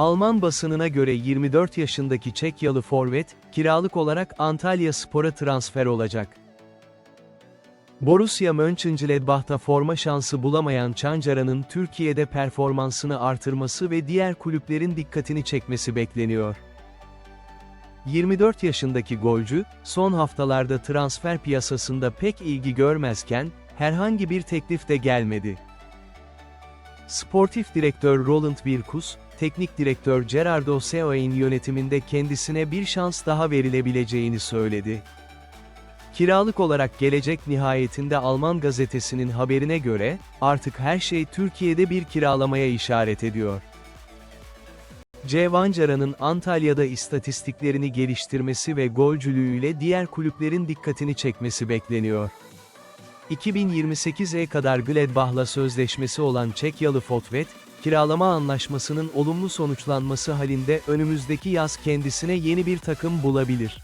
Alman basınına göre 24 yaşındaki Çekyalı forvet, kiralık olarak Antalya Spor'a transfer olacak. Borussia Mönchengladbach'ta forma şansı bulamayan Çancara'nın Türkiye'de performansını artırması ve diğer kulüplerin dikkatini çekmesi bekleniyor. 24 yaşındaki golcü, son haftalarda transfer piyasasında pek ilgi görmezken, herhangi bir teklif de gelmedi. Sportif direktör Roland Virkus, teknik direktör Gerardo Seo'nun yönetiminde kendisine bir şans daha verilebileceğini söyledi. Kiralık olarak gelecek nihayetinde Alman gazetesinin haberine göre, artık her şey Türkiye'de bir kiralamaya işaret ediyor. C. Vancara'nın Antalya'da istatistiklerini geliştirmesi ve golcülüğüyle diğer kulüplerin dikkatini çekmesi bekleniyor. 2028'e kadar Gladbach'la sözleşmesi olan Çekyalı Fotvet, kiralama anlaşmasının olumlu sonuçlanması halinde önümüzdeki yaz kendisine yeni bir takım bulabilir.